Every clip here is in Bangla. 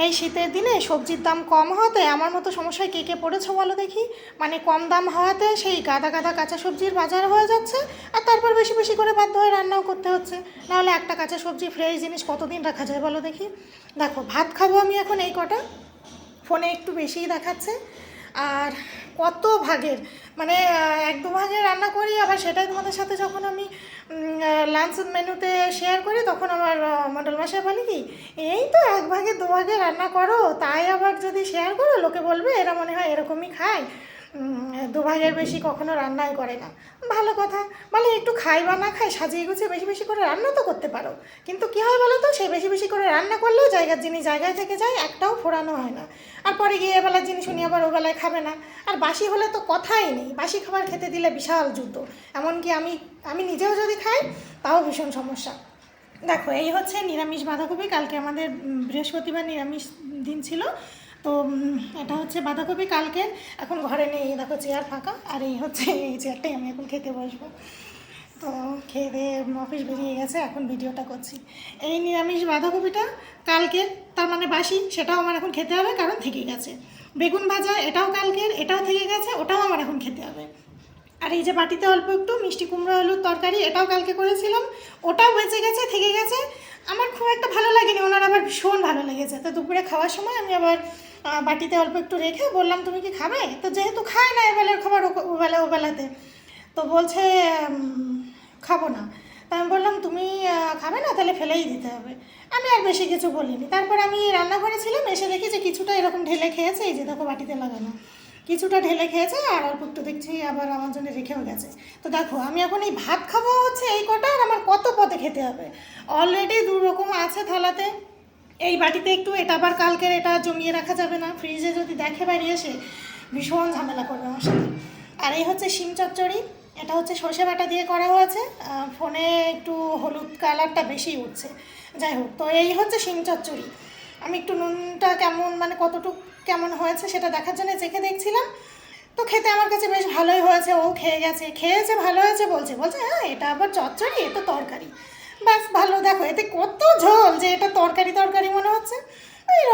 এই শীতের দিনে সবজির দাম কম হওয়াতে আমার মতো সমস্যায় কে কে পড়েছো বলো দেখি? মানে কম দাম হওয়াতে সেই গাদা গাদা কাঁচা সবজির বাজার হয়ে যাচ্ছে আর তারপর বেশি বেশি করে বাধ্য হয়ে রান্নাও করতে হচ্ছে। নাহলে একটা কাঁচা সবজি ফ্রেশ জিনিস কতদিন রাখা যায় বলো দেখি? দেখো, ভাত খাব আমি এখন এই কটা। ফোনে একটু বেশিই দেখাচ্ছে। আর কত ভাগের? মানে এক দু ভাগের রান্না করি, আবার সেটাই তোমাদের সাথে যখন আমি লাঞ্চ মেনুতে শেয়ার করি, তখন আমার মডেল মাসায় বলে কি, এই তো এক ভাগে দু ভাগে রান্না করো, তাই আবার যদি শেয়ার করো, লোকে বলবে, এরা মনে হয় এরকমই খায়। উম, দু ভাগের বেশি কখনো রান্নাই করে না। ভালো কথা মানে একটু খাই বা না খাই সাজিয়ে গুছিয়ে বেশি বেশি করে রান্না তো করতে পারো। কিন্তু কী হয় বলো তো সে বেশি বেশি করে রান্না করলেও জায়গার জিনিস জায়গায় থেকে যায় একটাও ফোরানো হয় না। আর পরে গিয়ে এবেলার জিনিস উনি আবার ওবেলায় খাবে না। আর বাসি হলে তো কথাই নেই বাসি খাবার খেতে দিলে বিশাল যুদ্ধ এমনকি আমি আমি নিজেও যদি খাই তাও ভীষণ সমস্যা। দেখো এই হচ্ছে নিরামিষ বাঁধাকপি কালকে আমাদের বৃহস্পতিবার নিরামিষ দিন ছিল। তো এটা হচ্ছে বাঁধাকপি কালকে এখন ঘরে নেই দেখো চেয়ার ফাঁকা, আর এই হচ্ছে এই চেয়ারটাই আমি এখন খেতে বসবো। তো, খেয়ে দিয়ে অফিস বেরিয়ে গেছে, এখন ভিডিওটা করছি। এই নিরামিষ বাঁধাকপিটা কালকের, তার মানে বাসি, সেটাও আমার এখন খেতে হবে, কারণ থেকে গেছে। বেগুন ভাজা, এটাও কালকের, এটাও থেকে গেছে, ওটাও আমার এখন খেতে হবে। আর এই যে বাটিতে অল্প একটু মিষ্টি কুমড়ো, আলুর তরকারি, এটাও কালকে করেছিলাম, ওটাও বেঁচে গেছে, থেকে গেছে। আমার খুব একটা ভালো লাগেনি, ওনার আবার ভীষণ ভালো লেগেছে। তো দুপুরে খাওয়ার সময় আমি আবার বাটিতে অল্প একটু রেখে বললাম, তুমি কি খাবে? তো যেহেতু খায় না এবেলার খাবার ওবেলা, ওবেলাতে। তো বলছে খাব না। তা আমি বললাম, তুমি খাবে না? তাহলে ফেলেই দিতে হবে। আমি আর বেশি কিছু বলিনি। তারপর আমি রান্নাঘরে ছিলাম, এসে দেখি যে কিছুটা এরকম ঢেলে খেয়েছে, এই যে দেখো বাটিতে লাগানো। কিছুটা ঢেলে খেয়েছে আর অল্প একটু দেখছি আবার আমার জন্য রেখেও গেছে। তো দেখো, আমি এখন এই ভাত খাব হচ্ছে এই কটা আর আমার কত পদে খেতে হবে। অলরেডি দু রকম আছে থালাতে। এই বাটিতে একটু, এটা আবার কালকের, এটা জমিয়ে রাখা যাবে না। ফ্রিজে যদি দেখে বাড়ি এসে ভীষণ ঝামেলা করবে আমার সাথে। আর এই হচ্ছে শিম চচ্চড়ি, এটা হচ্ছে সর্ষে বাটা দিয়ে করা হয়েছে। ফোনে একটু হলুদ কালারটা বেশি উঠছে। যাই হোক, তো এই হচ্ছে শিম চচ্চড়ি। আমি একটু নুনটা কেমন মানে কতটুকু কেমন হয়েছে সেটা দেখার জন্য চেখে দেখছিলাম। তো খেতে আমার কাছে বেশ ভালোই হয়েছে, ও খেয়ে গেছে, খেয়েছে, ভালো হয়েছে বলছে। বলছে হ্যাঁ এটা আবার চচ্চড়ি, এ তো তরকারি। ব্যাস ভালো, দেখো, এতে কত ঝোল যে এটা তরকারি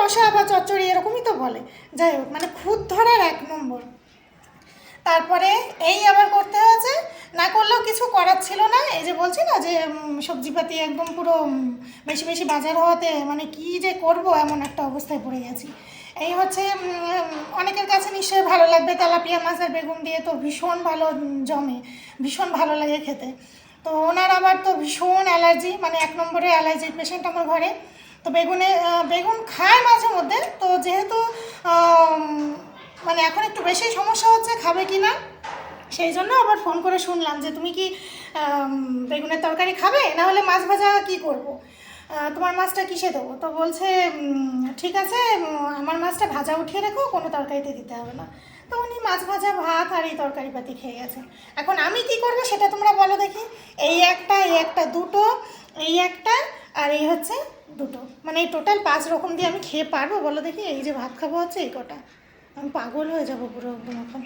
রসা বা চচ্চড়ি এরকমই তো বলে। যাই হোক মানে খুদ ধরার এক নম্বর। তারপরে এই আবার করতে হয়েছে, না করলেও কিছু করার ছিল না। এই যে বলছি না যে সবজিপাতি একদম পুরো বেশি বেশি বাজার হওয়াতে মানে কি যে করব এমন একটা অবস্থায় পড়ে গেছি। এই হচ্ছে অনেকের কাছে নিশ্চয়ই ভালো লাগবে তেলাপিয়া মাছ আর বেগুন দিয়ে তো ভীষণ ভালো জমে। ভীষণ ভালো লাগে খেতে। তো ওনার আবার তো ভীষণ অ্যালার্জি মানে এক নম্বরে অ্যালার্জির পেশেন্ট আমার ঘরে। তো বেগুনে বেগুন খায় মাঝে মধ্যে, তো যেহেতু মানে এখন একটু বেশি সমস্যা হচ্ছে খাবে কি না, সেই জন্য আবার ফোন করে শুনলাম যে তুমি কি বেগুনের তরকারি খাবে? না হলে মাছ ভাজা কি করব? তোমার মাছটা কিসে দেবো? তো বলছে ঠিক আছে আমার মাছটা ভাজা উঠিয়ে রেখো, কোনো তরকারিতে দিতে হবে না। তো উনি মাছ ভাজা, ভাত আর এই তরকারি পাতি খেয়ে গেছে এখন আমি কি করব সেটা তোমরা বলো দেখি। এই একটা এই একটা দুটো, এই একটা, আর এই হচ্ছে দুটো। মানে এই টোটাল পাঁচ রকম দিয়ে আমি খেয়ে পারব? বলো দেখি, এই যে ভাত খাব হচ্ছে, এই কটা। আমি পাগল হয়ে যাব পুরো এখন।